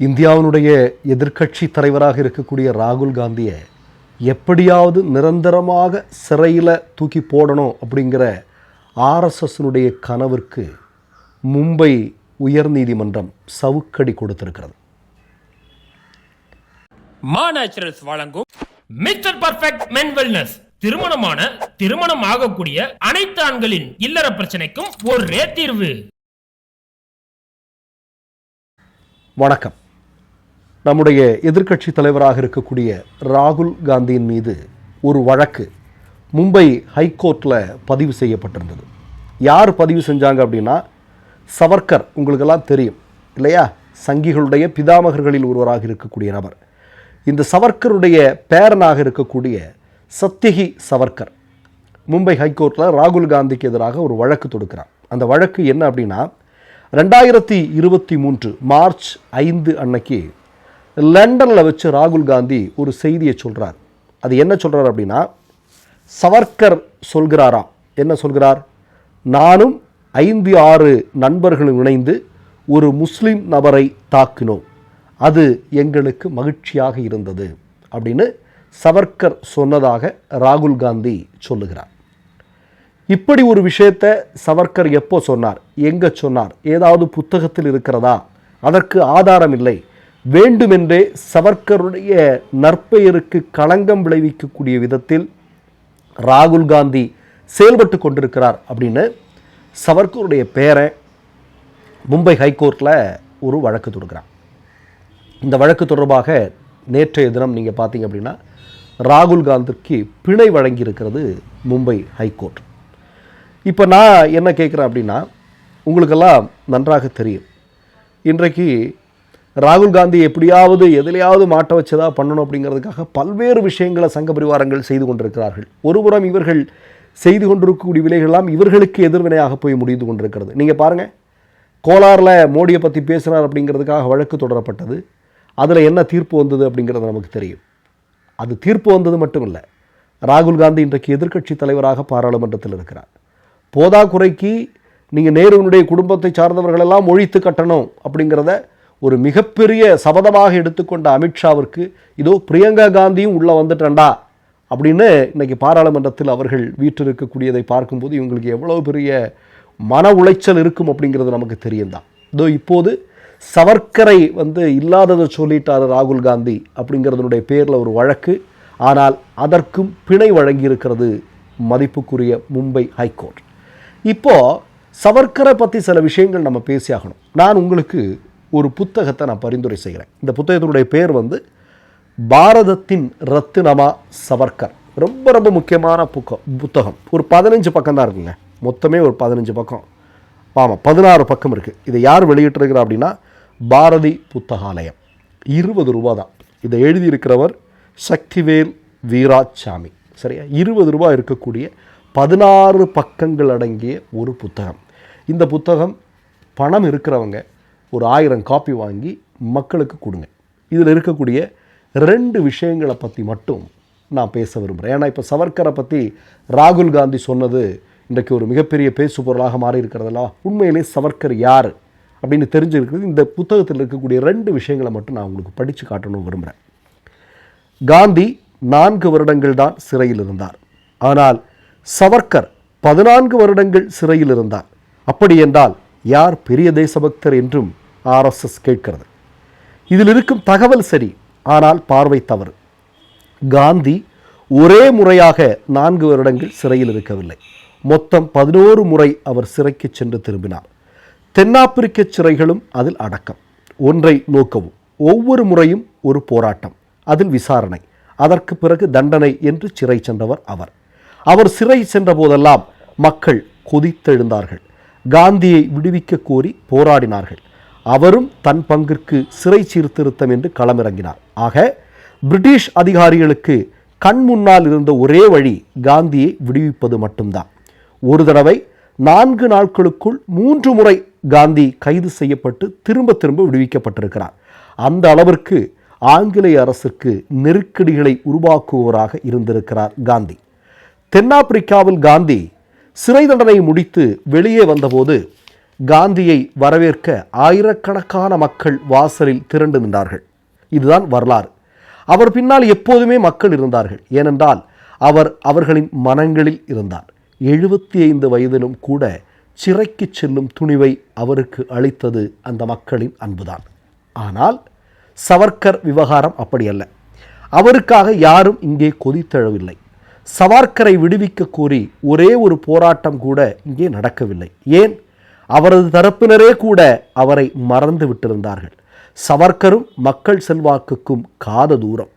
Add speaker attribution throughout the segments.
Speaker 1: இந்தியாவினுடைய எதிர்க்கட்சி தலைவராக இருக்கக்கூடிய ராகுல் காந்தியை எப்படியாவது நிரந்தரமாக சிறையில் தூக்கி போடணும் அப்படிங்கிற ஆர்எஸ்எஸ்னுடைய கனவிற்கு மும்பை உயர்நீதிமன்றம் சவுக்கடி கொடுத்திருக்கிறது.
Speaker 2: மா நேச்சுரல்ஸ் வழங்கும் மிஸ்டர் பர்ஃபெக்ட் மென் வெல்னஸ் திருமணமான திருமணம் ஆகக்கூடிய அனைத்து ஆண்களின் இல்லற பிரச்சனைக்கும் ஒரே தீர்வு.
Speaker 1: வணக்கம். நம்முடைய எதிர்க்கட்சி தலைவராக இருக்கக்கூடிய ராகுல் காந்தியின் மீது ஒரு வழக்கு மும்பை ஹைகோர்ட்டில் பதிவு செய்யப்பட்டிருந்தது. யார் பதிவு செஞ்சாங்க அப்படின்னா சவர்கர் உங்களுக்கெல்லாம் தெரியும் இல்லையா? சங்கிகளுடைய பிதாமகர்களில் ஒருவராக இருக்கக்கூடிய நபர். இந்த சவர்கருடைய பேரனாக இருக்கக்கூடிய சத்யகி சவர்கர் மும்பை ஹைகோர்ட்டில் ராகுல் காந்திக்கு எதிராக ஒரு வழக்கு தொடுக்கிறார். அந்த வழக்கு என்ன அப்படின்னா ரெண்டாயிரத்தி இருபத்தி மூன்று மார்ச் ஐந்து அன்னைக்கு லண்டனில் வச்சு ராகுல் காந்தி ஒரு செய்தியை சொல்கிறார் அது என்ன சொல்கிறார் அப்படின்னா சவர்கர் சொல்கிறாராம் என்ன சொல்கிறார்? நானும் ஐந்து ஆறு நண்பர்களும் இணைந்து ஒரு முஸ்லீம் நபரை தாக்கினோம். அது எங்களுக்கு மகிழ்ச்சியாக இருந்தது அப்படின்னு சவர்கர் சொன்னதாக ராகுல் காந்தி சொல்லுகிறார். இப்படி ஒரு விஷயத்தை சவர்கர் எப்போ சொன்னார்? எங்கே சொன்னார்? ஏதாவது புத்தகத்தில் இருக்கிறதா? அதற்கு ஆதாரம் இல்லை. வேண்டுமென்றே சவர்க்கருடைய நற்பெயருக்கு களங்கம் விளைவிக்கக்கூடிய விதத்தில் ராகுல் காந்தி செயல்பட்டு கொண்டிருக்கிறார் அப்படின்னு சவர்கருடைய பேரை மும்பை ஹைகோர்ட்டில் ஒரு வழக்கு தொடுக்கிறான். இந்த வழக்கு தொடர்பாக நேற்றைய தினம் நீங்கள் பார்த்தீங்க அப்படின்னா ராகுல் காந்திக்கு பிணை வழங்கியிருக்கிறது மும்பை ஹைகோர்ட். இப்போ நான் என்ன கேட்குறேன் அப்படின்னா உங்களுக்கெல்லாம் நன்றாக தெரியும். இன்றைக்கு ராகுல் காந்தி எப்படியாவது எதிலையாவது மாட்ட வச்சதா பண்ணணும் அப்படிங்கிறதுக்காக பல்வேறு விஷயங்களை சங்க பரிவாரங்கள் செய்து கொண்டிருக்கிறார்கள். ஒருபுறம் இவர்கள் செய்து கொண்டிருக்கக்கூடிய விலைகள்லாம் இவர்களுக்கு எதிர்வினையாக போய் முடிந்து கொண்டிருக்கிறது. நீங்கள் பாருங்கள் கோலாரில் மோடியை பற்றி பேசுகிறார் அப்படிங்கிறதுக்காக வழக்கு தொடரப்பட்டது. அதில் என்ன தீர்ப்பு வந்தது அப்படிங்கிறது நமக்கு தெரியும். அது தீர்ப்பு வந்தது மட்டும் இல்லை ராகுல் காந்தி இன்றைக்கு எதிர்க்கட்சி தலைவராக பாராளுமன்றத்தில் இருக்கிறார். போதா குறைக்கு நீங்கள் நேருவினுடைய குடும்பத்தை சார்ந்தவர்களெல்லாம் ஒழித்து கட்டணும் அப்படிங்கிறத ஒரு மிகப்பெரிய சபதமாக எடுத்துக்கொண்ட அமித்ஷாவிற்கு இதோ பிரியங்கா காந்தியும் உள்ளே வந்துட்டண்டா அப்படின்னு இன்றைக்கி பாராளுமன்றத்தில் அவர்கள் வீற்றிருக்கக்கூடியதை பார்க்கும்போது இவங்களுக்கு எவ்வளோ பெரிய மன உளைச்சல் இருக்கும் அப்படிங்கிறது நமக்கு தெரியும் தான் இதோ இப்போது சவர்க்கரை வந்து இல்லாததை சொல்லிட்டார் ராகுல் காந்தி அப்படிங்கிறதுனுடைய பேரில் ஒரு வழக்கு. ஆனால் அதற்கும் பிணை வழங்கியிருக்கிறது மதிப்புக்குரிய மும்பை ஹைகோர்ட். இப்போது சவர்க்கரை பற்றி சில விஷயங்கள் நம்ம பேசியாகணும். நான் உங்களுக்கு ஒரு புத்தகத்தை நான் பரிந்துரை செய்கிறேன். இந்த புத்தகத்தினுடைய பேர் வந்து பாரதத்தின் ரத்தினமா சவர்க்கர் ரொம்ப ரொம்ப முக்கியமான புக்கம் புத்தகம். ஒரு பதினஞ்சு பக்கம் தான் இருக்குங்க. மொத்தமே ஒரு பதினஞ்சு பக்கம். ஆமாம் பதினாறு பக்கம் இருக்குது இதை யார் வெளியிட்டிருக்கிறா அப்படின்னா பாரதி புத்தகாலயம். இருபது ரூபா தான். இதை எழுதியிருக்கிறவர் சக்திவேல் வீராசாமி சரியா? இருபது ரூபா இருக்கக்கூடிய பதினாறு பக்கங்கள் அடங்கிய ஒரு புத்தகம். இந்த புத்தகம் பணம் இருக்கிறவங்க ஒரு ஆயிரம் காப்பி வாங்கி மக்களுக்கு கொடுங்க. இதில் இருக்கக்கூடிய ரெண்டு விஷயங்களை பற்றி மட்டும் நான் பேச விரும்புகிறேன் ஏன்னா இப்போ சவர்க்கரை பற்றி ராகுல் காந்தி சொன்னது இன்றைக்கு ஒரு மிகப்பெரிய பேசு பொருளாக மாறி இருக்கிறதெல்லாம் உண்மையிலே சவர்க்கர் யார்? அப்படின்னு தெரிஞ்சிருக்கிறது. இந்த புத்தகத்தில் இருக்கக்கூடிய ரெண்டு விஷயங்களை மட்டும் நான் உங்களுக்கு படித்து காட்டணும் விரும்புகிறேன் காந்தி நான்கு வருடங்கள் தான் சிறையில் இருந்தார். ஆனால் சவர்க்கர் பதினான்கு வருடங்கள் சிறையில் இருந்தார். அப்படி என்றால் யார் பெரிய தேசபக்தர் என்றும் ஆர்எஸ்எஸ் கேட்கிறது. இதில் இருக்கும் தகவல் சரி ஆனால் பார்வை தவறு. காந்தி ஒரே முறையாக நான்கு வருடங்கள் சிறையில் இருக்கவில்லை. மொத்தம் பதினோரு முறை அவர் சிறைக்கு சென்று திரும்பினார். தென்னாப்பிரிக்க சிறைகளும் அதில் அடக்கம். ஒன்றை நோக்கவும் ஒவ்வொரு முறையும் ஒரு போராட்டம் அதில் விசாரணை அதற்கு பிறகு தண்டனை என்று சிறை சென்றவர் அவர். அவர் சிறை சென்ற போதெல்லாம் மக்கள் கொதித்தெழுந்தார்கள். காந்தியை விடுவிக்க கோரி போராடினார்கள். அவரும் தன் பங்கிற்கு சிறை சீர்திருத்தம் என்று களமிறங்கினார். ஆக பிரிட்டிஷ் அதிகாரிகளுக்கு கண் முன்னால் இருந்த ஒரே வழி காந்தியை விடுவிப்பது மட்டும்தான். ஒரு தடவை நான்கு நாட்களுக்குள் மூன்று முறை காந்தி கைது செய்யப்பட்டு திரும்ப திரும்ப விடுவிக்கப்பட்டிருக்கிறார். அந்த அளவிற்கு ஆங்கிலேய அரசுக்கு நெருக்கடிகளை உருவாக்குவோராக இருந்திருக்கிறார் காந்தி. தென்னாப்பிரிக்காவில் காந்தி சிறை தண்டனை முடித்து வெளியே வந்தபோது காந்தியை வரவேற்க ஆயிரக்கணக்கான மக்கள் வாசலில் திரண்டு நின்றார்கள். இதுதான் வரலாறு. அவர் பின்னால் எப்போதுமே மக்கள் இருந்தார்கள். ஏனென்றால் அவர் அவர்களின் மனங்களில் இருந்தார். எழுபத்தி ஐந்து வயதிலும் கூட சிறைக்கு செல்லும் துணிவை அவருக்கு அளித்தது அந்த மக்களின் அன்புதான். ஆனால் சவர்க்கர் விவகாரம் அப்படியல்ல அவருக்காக யாரும் இங்கே கொதித்தெழவில்லை. சவார்க்கரை விடுவிக்க கோரி ஒரே ஒரு போராட்டம் கூட இங்கே நடக்கவில்லை. ஏன்? அவரது தரப்பினரே கூட அவரை மறந்து விட்டிருந்தார்கள். சவர்க்கரும் மக்கள் செல்வாக்குக்கும் காத தூரம்.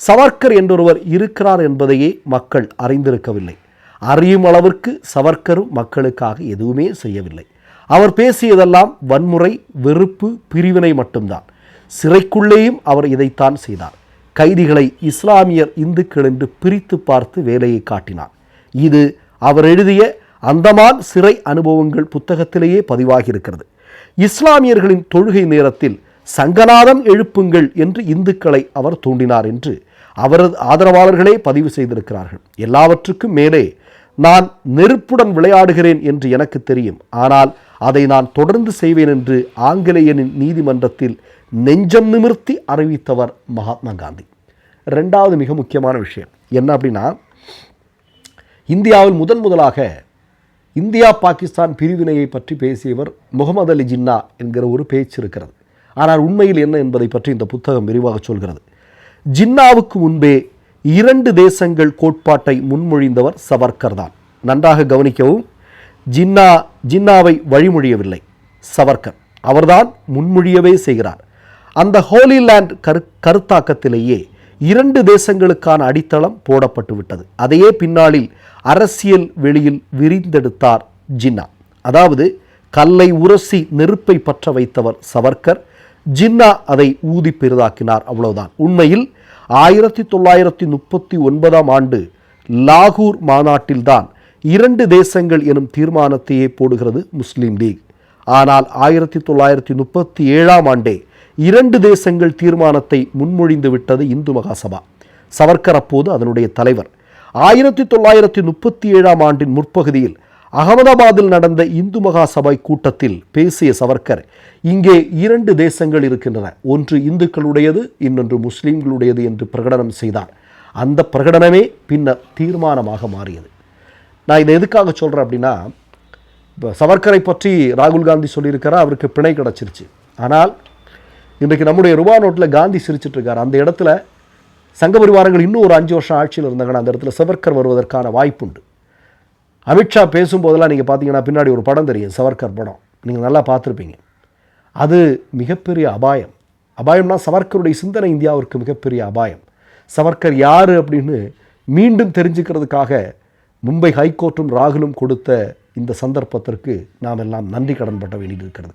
Speaker 1: சவர்க்கர் என்றொருவர் இருக்கிறார் என்பதையே மக்கள் அறிந்திருக்கவில்லை. அறியும் அளவிற்கு சவர்க்கரும் மக்களுக்காக எதுவுமே செய்யவில்லை. அவர் பேசியதெல்லாம் வன்முறை வெறுப்பு பிரிவினை மட்டும்தான். சிறைக்குள்ளேயும் அவர் இதைத்தான் செய்தார். கைதிகளை இஸ்லாமியர் இந்துக்கள் என்று பிரித்து பார்த்து வேலையை காட்டினார். இது அவர் எழுதிய அந்தமான் சிறை அனுபவங்கள் புத்தகத்திலேயே பதிவாகியிருக்கிறது. இஸ்லாமியர்களின் தொழுகை நேரத்தில் சங்கநாதம் எழுப்புங்கள் என்று இந்துக்களை அவர் தூண்டினார் என்று அவரது ஆதரவாளர்களே பதிவு செய்திருக்கிறார்கள். எல்லாவற்றுக்கும் மேலே நான் நெருப்புடன் விளையாடுகிறேன் என்று எனக்கு தெரியும். ஆனால் அதை நான் தொடர்ந்து செய்வேன் என்று ஆங்கிலேயனின் நீதிமன்றத்தில் நெஞ்சம் நிமிர்த்தி அறிவித்தவர் மகாத்மா காந்தி. ரெண்டாவது மிக முக்கியமான விஷயம். என்ன அப்படின்னா இந்தியாவில் முதன் முதலாக இந்தியா பாகிஸ்தான் பிரிவினையை பற்றி பேசியவர் முகமது அலி ஜின்னா என்கிற ஒரு பேச்சு இருக்கிறது. ஆனால் உண்மையில் என்ன என்பதை பற்றி இந்த புத்தகம் விரிவாக சொல்கிறது. ஜின்னாவுக்கு முன்பே இரண்டு தேசங்கள் கோட்பாட்டை முன்மொழிந்தவர் சவர்கர் தான். நன்றாக கவனிக்கவும் ஜின்னா ஜின்னாவை வழிமொழியவில்லை. சவர்கர் அவர்தான் முன்மொழியவே செய்கிறார். அந்த ஹோலி லேண்ட் கரு கருத்தாக்கத்திலேயே இரண்டு தேசங்களுக்கான அடித்தளம் போடப்பட்டு விட்டது. அதையே பின்னாளில் அரசியல் வெளியில் விரிந்தெடுத்தார் ஜின்னா. அதாவது கல்லை உரசி நெருப்பை பற்ற வைத்தவர் சவர்கர் ஜின்னா அதை ஊதி பெரிதாக்கினார் அவ்வளவுதான். உண்மையில் ஆயிரத்தி தொள்ளாயிரத்தி முப்பத்தி ஒன்பதாம் ஆண்டு லாகூர் மாநாட்டில்தான் இரண்டு தேசங்கள் எனும் தீர்மானத்தையே போடுகிறது முஸ்லீம் லீக். ஆனால் ஆயிரத்தி தொள்ளாயிரத்தி முப்பத்தி ஏழாம் ஆண்டே இரண்டு தேசங்கள் தீர்மானத்தை முன்மொழிந்து விட்டது இந்து மகாசபா. சவர்கர் அப்போது அதனுடைய தலைவர். ஆயிரத்தி தொள்ளாயிரத்தி முப்பத்தி ஏழாம் ஆண்டின் முற்பகுதியில் அகமதாபாத்தில் நடந்த இந்து மகாசபை கூட்டத்தில் பேசிய சவர்கர் இங்கே இரண்டு தேசங்கள் இருக்கின்றன. ஒன்று இந்துக்களுடையது இன்னொன்று முஸ்லீம்களுடையது என்று பிரகடனம் செய்தார். அந்த பிரகடனமே பின்னர் தீர்மானமாக மாறியது. நான் இதை எதுக்காக சொல்கிறேன் அப்படின்னா இப்போ சவர்க்கரை பற்றி ராகுல் காந்தி சொல்லியிருக்கிறார் அவருக்கு பிணை கிடச்சிருச்சு. ஆனால் இன்றைக்கு நம்முடைய ரூபா நோட்டில் காந்தி சிரிச்சிட்டு இருக்கார் அந்த இடத்துல சங்க பரிவாரங்கள் இன்னும் ஒரு அஞ்சு வருஷம் ஆட்சியில் இருந்தாங்கன்னா அந்த இடத்துல சவர்க்கர் வருவதற்கான வாய்ப்புண்டு. அமித்ஷா பேசும்போதெல்லாம் நீங்கள் பார்த்தீங்கன்னா பின்னாடி ஒரு படம் தெரியும் சவர்க்கர் படம். நீங்கள் நல்லா பார்த்துருப்பீங்க. அது மிகப்பெரிய அபாயம். அபாயம்னா சவர்க்கருடைய சிந்தனை இந்தியாவிற்கு மிகப்பெரிய அபாயம். சவர்க்கர் யார் அப்படின்னு மீண்டும் தெரிஞ்சுக்கிறதுக்காக மும்பை ஹைகோர்ட்டும் ராகுலும் கொடுத்த இந்த சந்தர்ப்பத்திற்கு நாம் எல்லாம் நன்றி கடன்பட்ட வேண்டியிருக்கிறது.